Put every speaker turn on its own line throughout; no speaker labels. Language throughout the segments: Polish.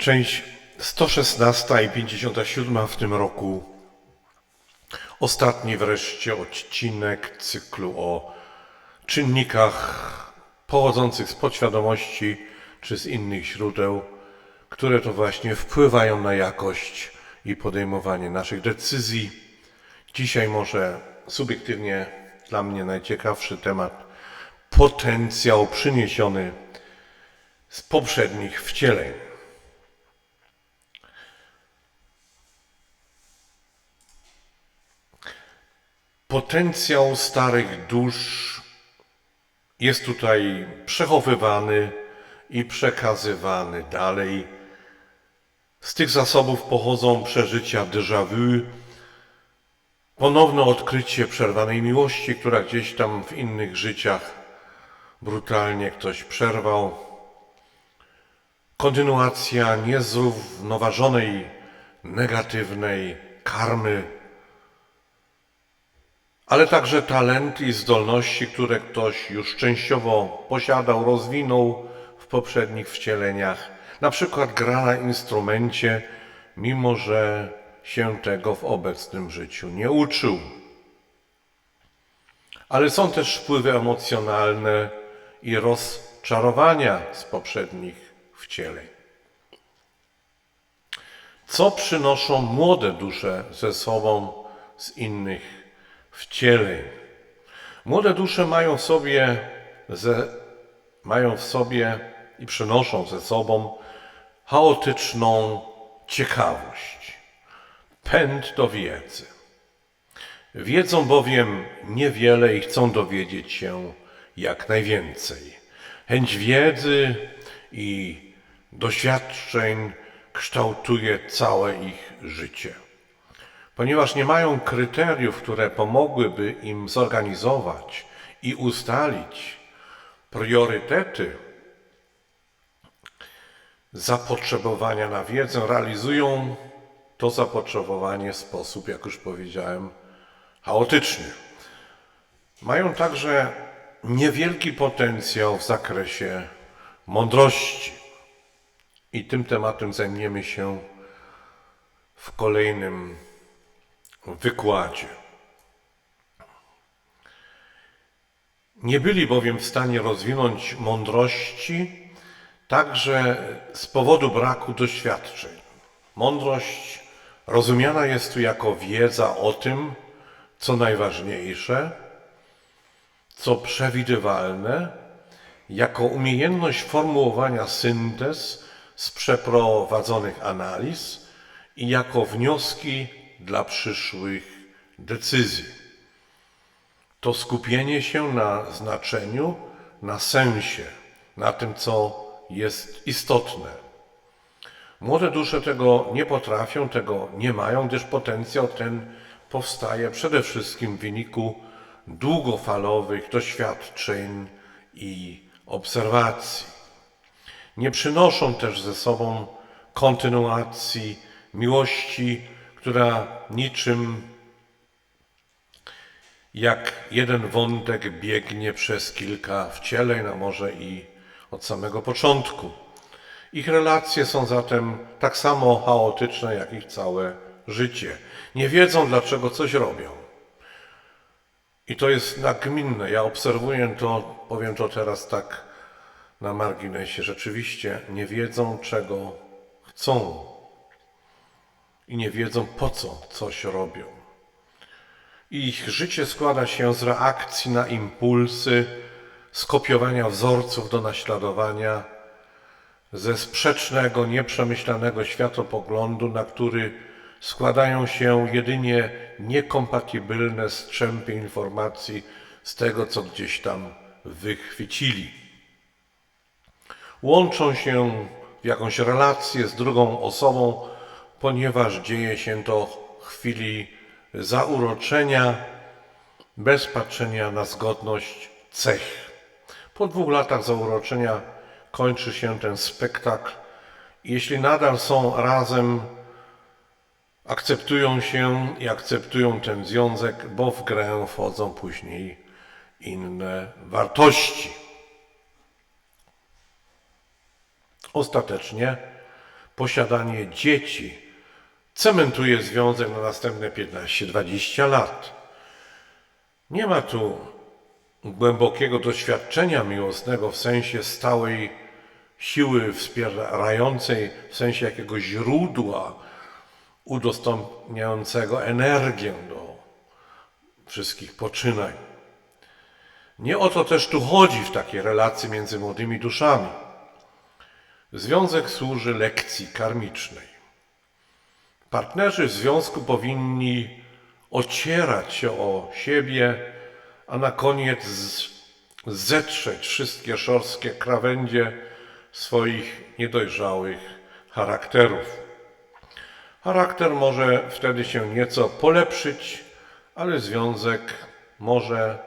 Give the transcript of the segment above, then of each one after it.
Część 116 i 57 w tym roku. Ostatni wreszcie odcinek cyklu o czynnikach pochodzących z podświadomości czy z innych źródeł, które to właśnie wpływają na jakość i podejmowanie naszych decyzji. Dzisiaj może subiektywnie dla mnie najciekawszy temat potencjał przyniesiony z poprzednich wcieleń. Potencjał starych dusz jest tutaj przechowywany i przekazywany dalej. Z tych zasobów pochodzą przeżycia déjà vu, ponowne odkrycie przerwanej miłości, która gdzieś tam w innych życiach brutalnie ktoś przerwał, kontynuacja niezrównoważonej, negatywnej karmy, ale także talenty i zdolności, które ktoś już częściowo posiadał, rozwinął w poprzednich wcieleniach. Na przykład gra na instrumencie, mimo że się tego w obecnym życiu nie uczył. Ale są też wpływy emocjonalne i rozczarowania z poprzednich wcieleń. Co przynoszą młode dusze ze sobą z innych wcieleń? Młode dusze mają w sobie, ze, mają w sobie i przynoszą ze sobą chaotyczną ciekawość, pęd do wiedzy. Wiedzą bowiem niewiele i chcą dowiedzieć się jak najwięcej. Chęć wiedzy i doświadczeń kształtuje całe ich życie. Ponieważ nie mają kryteriów, które pomogłyby im zorganizować i ustalić priorytety zapotrzebowania na wiedzę, realizują to zapotrzebowanie w sposób, jak już powiedziałem, chaotyczny. Mają także niewielki potencjał w zakresie mądrości. I tym tematem zajmiemy się w kolejnym wykładzie. Nie byli bowiem w stanie rozwinąć mądrości także z powodu braku doświadczeń. Mądrość rozumiana jest tu jako wiedza o tym, co najważniejsze, co przewidywalne, jako umiejętność formułowania syntez z przeprowadzonych analiz i jako wnioski dla przyszłych decyzji. To skupienie się na znaczeniu, na sensie, na tym, co jest istotne. Młode dusze tego nie potrafią, tego nie mają, gdyż potencjał ten powstaje przede wszystkim w wyniku długofalowych doświadczeń i obserwacji. Nie przynoszą też ze sobą kontynuacji miłości, która niczym jak jeden wątek biegnie przez kilka wcieleń, a może i od samego początku. Ich relacje są zatem tak samo chaotyczne jak ich całe życie. Nie wiedzą, dlaczego coś robią. I to jest nagminne. Ja obserwuję to, powiem to teraz tak na marginesie. Rzeczywiście nie wiedzą, czego chcą. I nie wiedzą, po co coś robią. Ich życie składa się z reakcji na impulsy, skopiowania wzorców do naśladowania, ze sprzecznego, nieprzemyślanego światopoglądu, na który składają się jedynie niekompatybilne strzępy informacji z tego, co gdzieś tam wychwycili. Łączą się w jakąś relację z drugą osobą, ponieważ dzieje się to w chwili zauroczenia, bez patrzenia na zgodność cech. Po dwóch latach zauroczenia kończy się ten spektakl. Jeśli nadal są razem, akceptują się i akceptują ten związek, bo w grę wchodzą później inne wartości. Ostatecznie posiadanie dzieci cementuje związek na następne 15-20 lat. Nie ma tu głębokiego doświadczenia miłosnego w sensie stałej siły wspierającej, w sensie jakiegoś źródła udostępniającego energię do wszystkich poczynań. Nie o to też tu chodzi w takiej relacji między młodymi duszami. Związek służy lekcji karmicznej. Partnerzy związku powinni ocierać się o siebie, a na koniec zetrzeć wszystkie szorstkie krawędzie swoich niedojrzałych charakterów. Charakter może wtedy się nieco polepszyć, ale związek może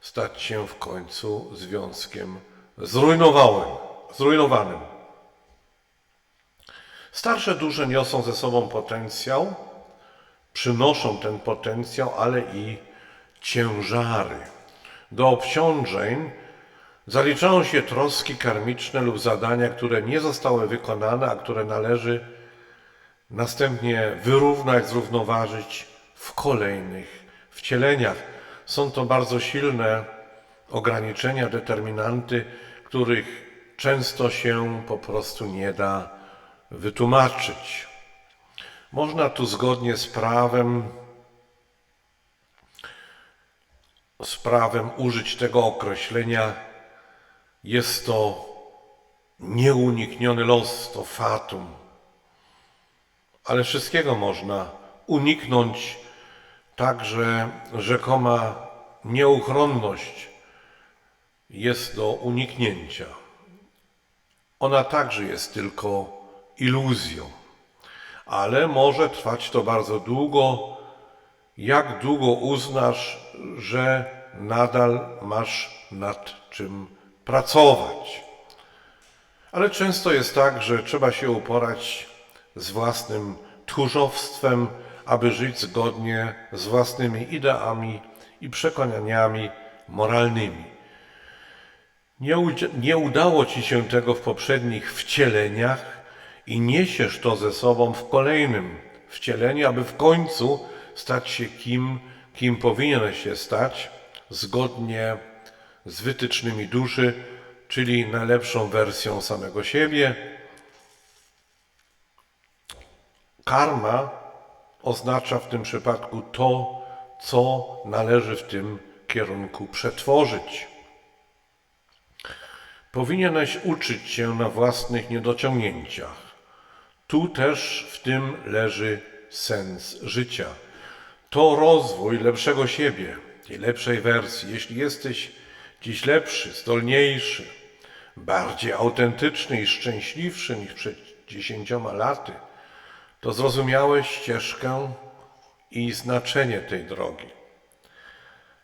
stać się w końcu związkiem zrujnowanym. zrujnowanym. Starsze dusze niosą ze sobą potencjał, przynoszą ten potencjał, ale i ciężary. Do obciążeń zaliczają się troski karmiczne lub zadania, które nie zostały wykonane, a które należy następnie wyrównać, zrównoważyć w kolejnych wcieleniach. Są to bardzo silne ograniczenia, determinanty, których często się po prostu nie da wytłumaczyć. Można tu zgodnie z prawem, z prawem użyć tego określenia. Jest to nieunikniony los, to fatum. Ale wszystkiego można uniknąć, także rzekoma nieuchronność jest do uniknięcia. Ona także jest tylko iluzją, ale może trwać to bardzo długo, jak długo uznasz, że nadal masz nad czym pracować. Ale często jest tak, że trzeba się uporać z własnym tchórzowstwem, aby żyć zgodnie z własnymi ideami i przekonaniami moralnymi. Nie, nie udało ci się tego w poprzednich wcieleniach i niesiesz to ze sobą w kolejnym wcieleniu, aby w końcu stać się kim, kim powinieneś się stać, zgodnie z wytycznymi duszy, czyli najlepszą wersją samego siebie. Karma oznacza w tym przypadku to, co należy w tym kierunku przetworzyć. Powinieneś uczyć się na własnych niedociągnięciach. Tu też w tym leży sens życia. To rozwój lepszego siebie, tej lepszej wersji. Jeśli jesteś dziś lepszy, zdolniejszy, bardziej autentyczny i szczęśliwszy niż przed dziesięcioma laty, to zrozumiałeś ścieżkę i znaczenie tej drogi.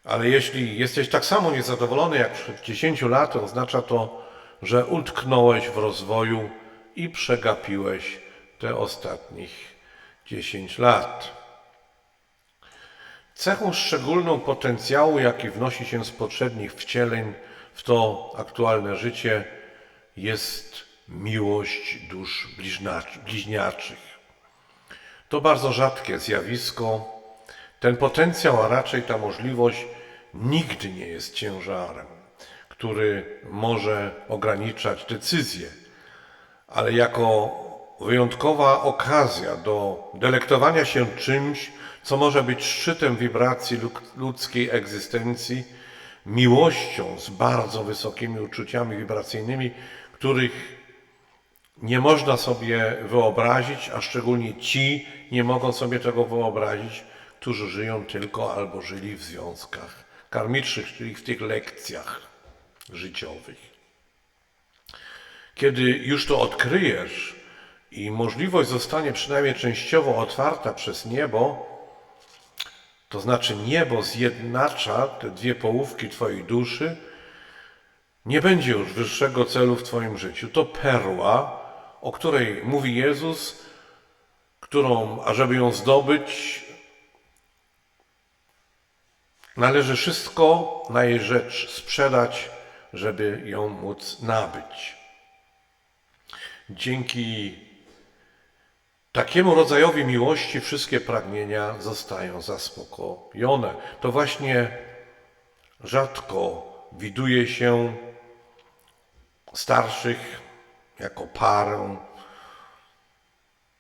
Ale jeśli jesteś tak samo niezadowolony jak przed 10 laty, oznacza to, że utknąłeś w rozwoju i przegapiłeś te ostatnich 10 lat. Cechą szczególną potencjału, jaki wnosi się z poprzednich wcieleń w to aktualne życie, jest miłość dusz bliźniaczych. To bardzo rzadkie zjawisko. Ten potencjał, a raczej ta możliwość, nigdy nie jest ciężarem, który może ograniczać decyzje, ale jako wyjątkowa okazja do delektowania się czymś, co może być szczytem wibracji lud- ludzkiej egzystencji, miłością z bardzo wysokimi uczuciami wibracyjnymi, których nie można sobie wyobrazić, a szczególnie ci nie mogą sobie tego wyobrazić, którzy żyją tylko albo żyli w związkach karmicznych, czyli w tych lekcjach życiowych. Kiedy już to odkryjesz i możliwość zostanie przynajmniej częściowo otwarta przez niebo, to znaczy niebo zjednacza te dwie połówki Twojej duszy, nie będzie już wyższego celu w Twoim życiu. To perła, o której mówi Jezus, którą, ażeby ją zdobyć, należy wszystko na jej rzecz sprzedać, żeby ją móc nabyć. Dzięki Takiemu rodzajowi miłości wszystkie pragnienia zostają zaspokojone. To właśnie rzadko widuje się starszych jako parę,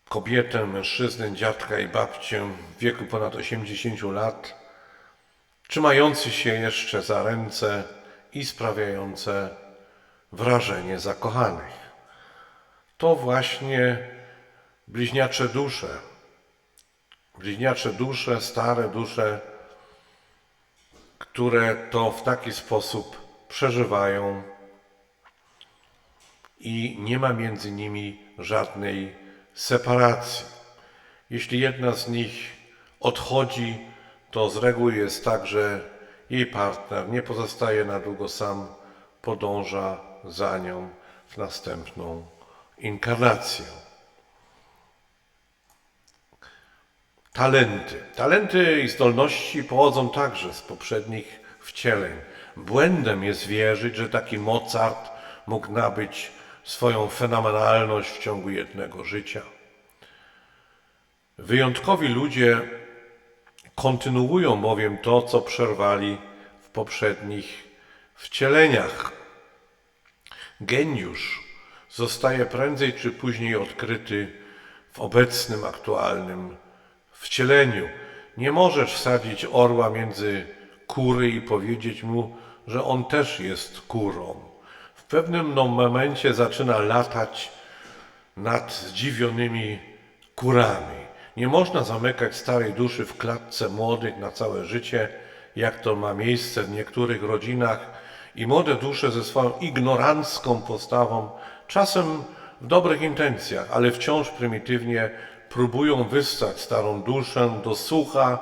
kobietę, mężczyznę, dziadka i babcię w wieku ponad 80 lat, trzymający się jeszcze za ręce i sprawiające wrażenie zakochanych. To właśnie bliźniacze dusze, bliźniacze dusze, stare dusze, które to w taki sposób przeżywają i nie ma między nimi żadnej separacji. Jeśli jedna z nich odchodzi, to z reguły jest tak, że jej partner nie pozostaje na długo sam, podąża za nią w następną inkarnację. Talenty. Talenty i zdolności pochodzą także z poprzednich wcieleń. Błędem jest wierzyć, że taki Mozart mógł nabyć swoją fenomenalność w ciągu jednego życia. Wyjątkowi ludzie kontynuują bowiem to, co przerwali w poprzednich wcieleniach. Geniusz zostaje prędzej czy później odkryty w obecnym, aktualnym wcieleniu. Nie możesz wsadzić orła między kury i powiedzieć mu, że on też jest kurą. W pewnym no momencie zaczyna latać nad zdziwionymi kurami. Nie można zamykać starej duszy w klatce młodych na całe życie, jak to ma miejsce w niektórych rodzinach, i młode dusze ze swoją ignorancką postawą, czasem w dobrych intencjach, ale wciąż prymitywnie próbują wyssać starą duszę do sucha,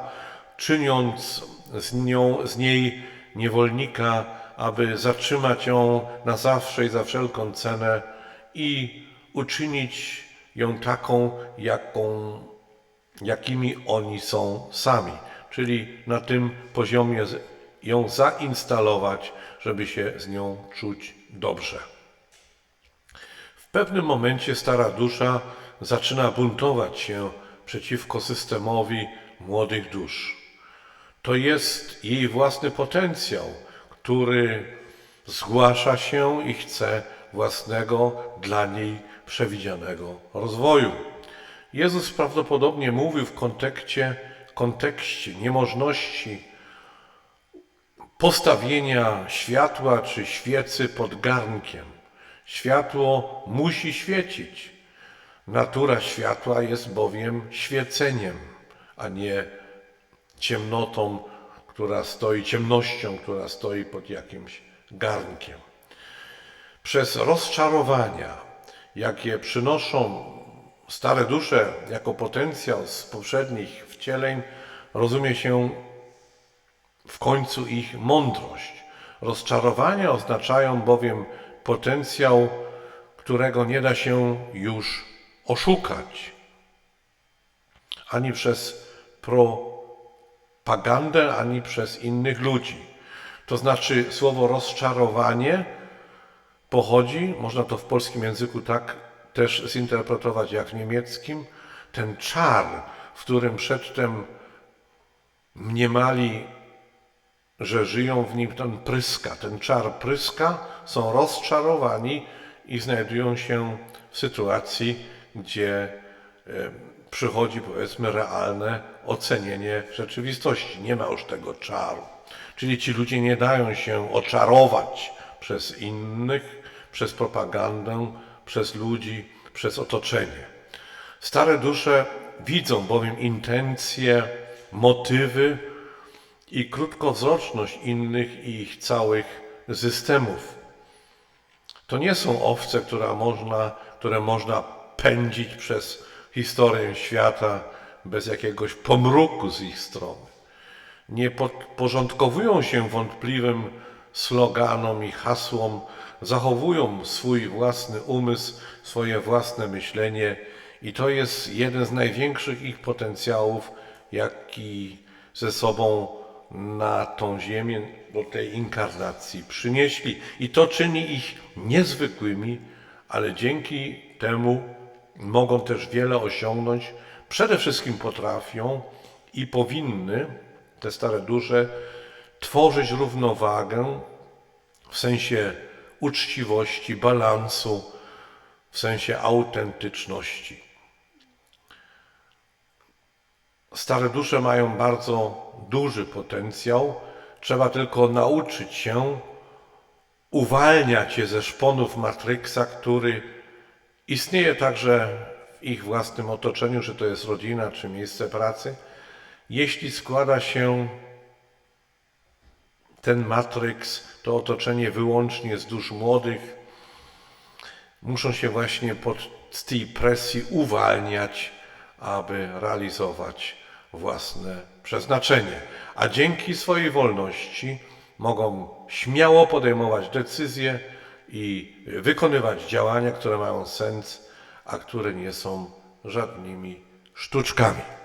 czyniąc z, nią, z niej niewolnika, aby zatrzymać ją na zawsze i za wszelką cenę i uczynić ją taką, jaką, jakimi oni są sami. Czyli na tym poziomie ją zainstalować, żeby się z nią czuć dobrze. W pewnym momencie stara dusza zaczyna buntować się przeciwko systemowi młodych dusz. To jest jej własny potencjał, który zgłasza się i chce własnego dla niej przewidzianego rozwoju. Jezus prawdopodobnie mówił w kontekście, kontekście niemożności postawienia światła czy świecy pod garnkiem. Światło musi świecić. Natura światła jest bowiem świeceniem, a nie ciemnotą, która stoi, ciemnością, która stoi pod jakimś garnkiem. Przez rozczarowania, jakie przynoszą stare dusze jako potencjał z poprzednich wcieleń, rozumie się w końcu ich mądrość. Rozczarowania oznaczają bowiem potencjał, którego nie da się już oszukać ani przez propagandę, ani przez innych ludzi. To znaczy, słowo rozczarowanie pochodzi, można to w polskim języku tak też zinterpretować jak w niemieckim, ten czar, w którym przedtem mniemali, że żyją w nim ten pryska, ten czar pryska, są rozczarowani i znajdują się w sytuacji, gdzie e, przychodzi powiedzmy realne ocenienie rzeczywistości. Nie ma już tego czaru. Czyli ci ludzie nie dają się oczarować przez innych, przez propagandę, przez ludzi, przez otoczenie. Stare dusze widzą bowiem intencje, motywy i krótkowzroczność innych i ich całych systemów. To nie są owce, które można, które można pędzić przez historię świata bez jakiegoś pomruku z ich strony. Nie podporządkowują się wątpliwym sloganom i hasłom, zachowują swój własny umysł, swoje własne myślenie i to jest jeden z największych ich potencjałów, jaki ze sobą na tą ziemię, do tej inkarnacji przynieśli. I to czyni ich niezwykłymi, ale dzięki temu mogą też wiele osiągnąć. Przede wszystkim potrafią i powinny te stare dusze tworzyć równowagę w sensie uczciwości, balansu, w sensie autentyczności. Stare dusze mają bardzo duży potencjał. Trzeba tylko nauczyć się uwalniać je ze szponów Matrixa, który istnieje także w ich własnym otoczeniu, czy to jest rodzina, czy miejsce pracy. Jeśli składa się ten Matrix, to otoczenie wyłącznie z dusz młodych, muszą się właśnie pod, z tej presji uwalniać, aby realizować własne przeznaczenie. A dzięki swojej wolności mogą śmiało podejmować decyzje i wykonywać działania, które mają sens, a które nie są żadnymi sztuczkami.